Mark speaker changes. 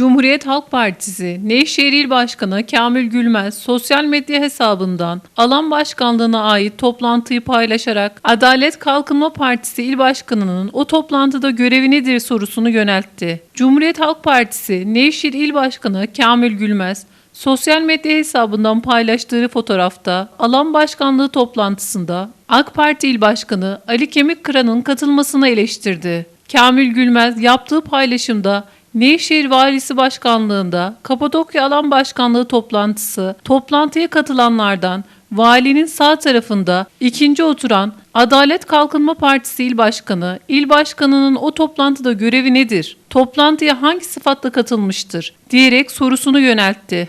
Speaker 1: Cumhuriyet Halk Partisi Nevşehir İl Başkanı Kamil Gülmez sosyal medya hesabından alan başkanlığına ait toplantıyı paylaşarak Adalet Kalkınma Partisi İl Başkanı'nın o toplantıda görevi nedir sorusunu yöneltti. Cumhuriyet Halk Partisi Nevşehir İl Başkanı Kamil Gülmez Sosyal medya hesabından paylaştığı fotoğrafta alan başkanlığı toplantısında AK Parti İl Başkanı Ali Kemikkıran'ın katılmasını eleştirdi. Kamil Gülmez yaptığı paylaşımda Nevşehir Valisi Başkanlığında Kapadokya Alan Başkanlığı toplantısı, toplantıya katılanlardan valinin sağ tarafında ikinci oturan Adalet Kalkınma Partisi İl Başkanı, İl Başkanı'nın o toplantıda görevi nedir? Toplantıya hangi sıfatla katılmıştır? diyerek sorusunu yöneltti.